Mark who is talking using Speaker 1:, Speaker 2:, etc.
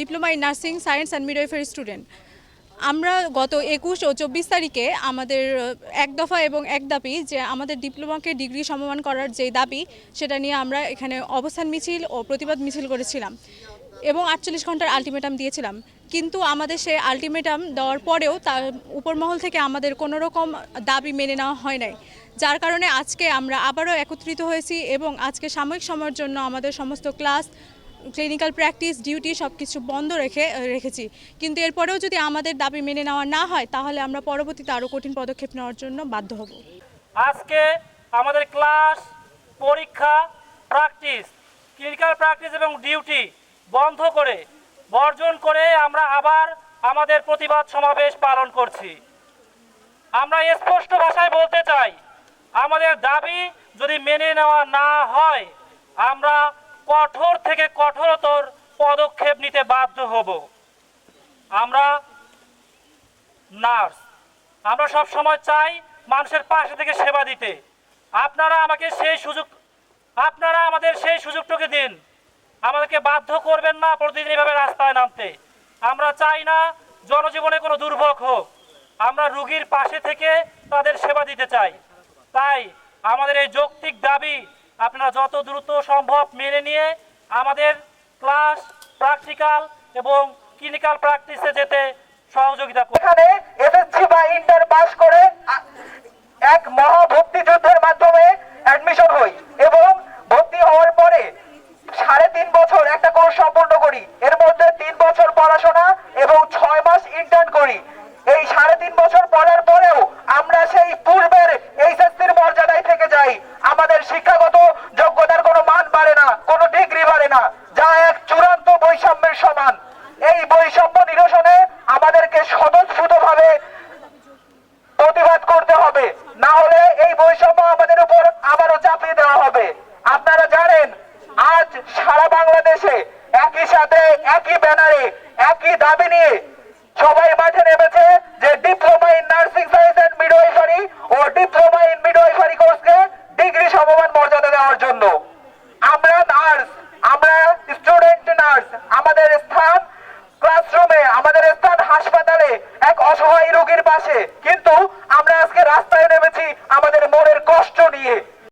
Speaker 1: Diploma in nursing, science and midwifery student. আমরা গত একুশ ও চব্বিশ তারিখে আমাদের এক দফা এবং এক দাবি যে আমাদের ডিপ্লোমাকে ডিগ্রি সমমান করার যে দাবি, সেটা নিয়ে আমরা এখানে অবস্থান মিছিল ও প্রতিবাদ মিছিল করেছিলাম এবং আটচল্লিশ ঘণ্টার আলটিমেটাম দিয়েছিলাম। কিন্তু আমাদের সেই আলটিমেটাম দেওয়ার পরেও তার উপরমহল থেকে আমাদের কোনো রকম দাবি মেনে নেওয়া হয় নাই। যার কারণে আজকে আমরা আবারও একত্রিত হয়েছি এবং আজকে সাময়িক সময়ের জন্য আমাদের সমস্ত ক্লাস ক্লিনিক্যাল প্র্যাকটিস ডিউটি সব কিছু বন্ধ রেখে রেখেছি। কিন্তু এরপরেও যদি আমাদের দাবি মেনে নেওয়া না হয়, তাহলে আমরা পরবর্তীতে আরও কঠিন পদক্ষেপ নেওয়ার জন্য বাধ্য হব।
Speaker 2: আজকে আমাদের ক্লাস পরীক্ষা প্র্যাকটিস ক্লিনিক্যাল প্র্যাকটিস এবং ডিউটি বন্ধ করে, বর্জন করে আমরা আবার আমাদের প্রতিবাদ সমাবেশ পালন করছি। আমরা স্পষ্ট ভাষায় বলতে চাই, আমাদের দাবি যদি মেনে নেওয়া না হয়, আমরা কঠোর থেকে কঠোরতর পদক্ষেপ নিতে বাধ্য হব। আমরা নার্স। আমরা সব সময় চাই মানুষের পাশে থেকে সেবা দিতে। আপনারা আমাকে সেই সুযোগ, আপনারা আমাদের সেই সুযোগটুকু দিন। আমাদেরকে বাধ্য করবেন না প্রতিদিন এভাবে রাস্তায় নামতে। আমরা চাই না জনজীবনে কোনো দুর্ভোগ হোক। আমরা রুগীর পাশে থেকে তাদের সেবা দিতে চাই। তাই আমাদের এই যৌক্তিক দাবি আপনারা যত দ্রুত সম্ভব মেনে নিয়ে আমাদের ক্লাস প্র্যাকটিক্যাল এবং ক্লিনিক্যাল প্র্যাকটিসে যেতে সহযোগিতা করুন।
Speaker 3: আমাদের শিক্ষাগত যোগ্যতার কোনো মান বাড়ে না, কোনো ডিগ্রি বাড়ে না, যা এক চূড়ান্ত বৈষম্যের সমান। এই বৈষম্য নিরসনে আমাদেরকে স্বতঃস্ফূর্তভাবে প্রতিবাদ করতে হবে। না হলে এই বৈষম্য আমাদের উপর আবারও চাপিয়ে দেওয়া হবে। আপনারা জানেন, আজ সারা বাংলাদেশে একই সাথে একই ব্যানারে একই দাবি নিয়ে রোগীর পাশে। কিন্তু আমরা আজকে রাস্তায় নেমেছি আমাদের মনের কষ্ট নিয়ে।